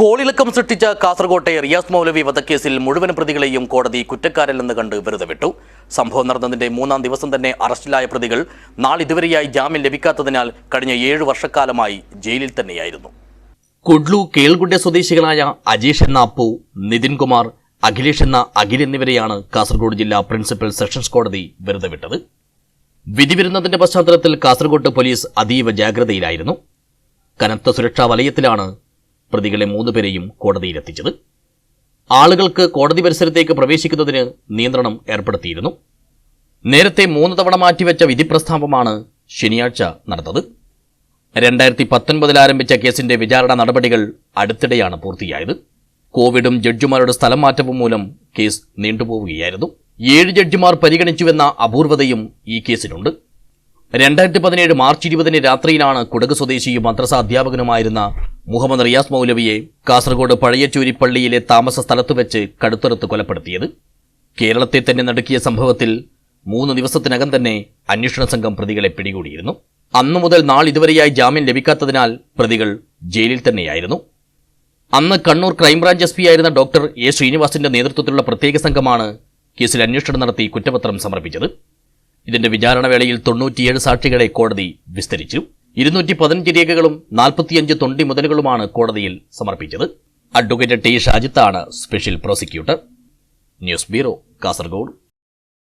കോളിളക്കം സൃഷ്ടിച്ച കാസർകോട്ടെ റിയാസ് മൗലവി വധക്കേസിൽ മുഴുവൻ പ്രതികളെയും കോടതി കുറ്റക്കാരല്ലെന്ന് കണ്ട് വെറുതെ വിട്ടു. സംഭവം നടന്നതിന്റെ മൂന്നാം ദിവസം തന്നെ അറസ്റ്റിലായ പ്രതികൾ നാളിതുവരെയായി ജാമ്യം ലഭിക്കാത്തതിനാൽ കഴിഞ്ഞ ഏഴു വർഷക്കാലമായി ജയിലിൽ തന്നെയായിരുന്നു. കുഡ്ലു കേൾഗുഡ്ഡ സ്വദേശികളായ അജീഷ് എന്ന അപ്പു നിതിൻ കുമാർ അഖിലേഷ് എന്ന അഖിൽ എന്നിവരെയാണ് കാസർഗോഡ് ജില്ലാ പ്രിൻസിപ്പൽ സെഷൻസ് കോടതി വെറുതെ വിട്ടത്. വിധി വരുന്നതിന്റെ പശ്ചാത്തലത്തിൽ കാസർഗോഡ് പോലീസ് അതീവ ജാഗ്രതയിലായിരുന്നു. കനത്ത സുരക്ഷാ വലയത്തിലാണ് പ്രതികളെ മൂന്നുപേരെയും കോടതിയിലെത്തിച്ചത്. ആളുകൾക്ക് കോടതി പരിസരത്തേക്ക് പ്രവേശിക്കുന്നതിന് നിയന്ത്രണം ഏർപ്പെടുത്തിയിരുന്നു. നേരത്തെ മൂന്ന് തവണ മാറ്റിവെച്ച വിധി പ്രസ്താവമാണ് ശനിയാഴ്ച നടന്നത്. രണ്ടായിരത്തി പത്തൊൻപതിൽ ആരംഭിച്ച കേസിന്റെ വിചാരണ നടപടികൾ അടുത്തിടെയാണ് പൂർത്തിയായത്. കോവിഡും ജഡ്ജിമാരുടെ സ്ഥലം മാറ്റവും മൂലം കേസ് നീണ്ടുപോവുകയായിരുന്നു. ഏഴ് ജഡ്ജിമാർ പരിഗണിച്ചുവെന്ന അപൂർവതയും ഈ കേസിലുണ്ട്. രണ്ടായിരത്തി പതിനേഴ് മാർച്ച് ഇരുപതിന് രാത്രിയിലാണ് കുടക് സ്വദേശിയും മദ്രസ അധ്യാപകനുമായിരുന്ന മുഹമ്മദ് റിയാസ് മൗലവിയെ കാസർഗോഡ് പഴയച്ചൂരി പള്ളിയിലെ താമസ സ്ഥലത്ത് വെച്ച് കടുത്തറുത്ത് കൊലപ്പെടുത്തിയത്. കേരളത്തെ തന്നെ നടുക്കിയ സംഭവത്തിൽ മൂന്ന് ദിവസത്തിനകം തന്നെ അന്വേഷണ സംഘം പ്രതികളെ പിടികൂടിയിരുന്നു. അന്നു മുതൽ നാളിതുവരെയായി ജാമ്യം ലഭിക്കാത്തതിനാൽ പ്രതികൾ ജയിലിൽ തന്നെയായിരുന്നു. അന്ന് കണ്ണൂർ ക്രൈംബ്രാഞ്ച് എസ് ആയിരുന്ന ഡോക്ടർ എ ശ്രീനിവാസിന്റെ നേതൃത്വത്തിലുള്ള പ്രത്യേക സംഘമാണ് കേസിൽ അന്വേഷണം നടത്തി കുറ്റപത്രം സമർപ്പിച്ചത്. ഇതിന്റെ വിചാരണ വേളയിൽ തൊണ്ണൂറ്റിയേഴ് സാക്ഷികളെ കോടതി വിസ്തരിച്ചു. ഇരുന്നൂറ്റി പതിനഞ്ച് രേഖകളും നാൽപ്പത്തിയഞ്ച് തൊണ്ടി മുതലുകളുമാണ് കോടതിയിൽ സമർപ്പിച്ചത്. Advocate T. ഷാജിത്താണ് special prosecutor. News bureau Kasaragod.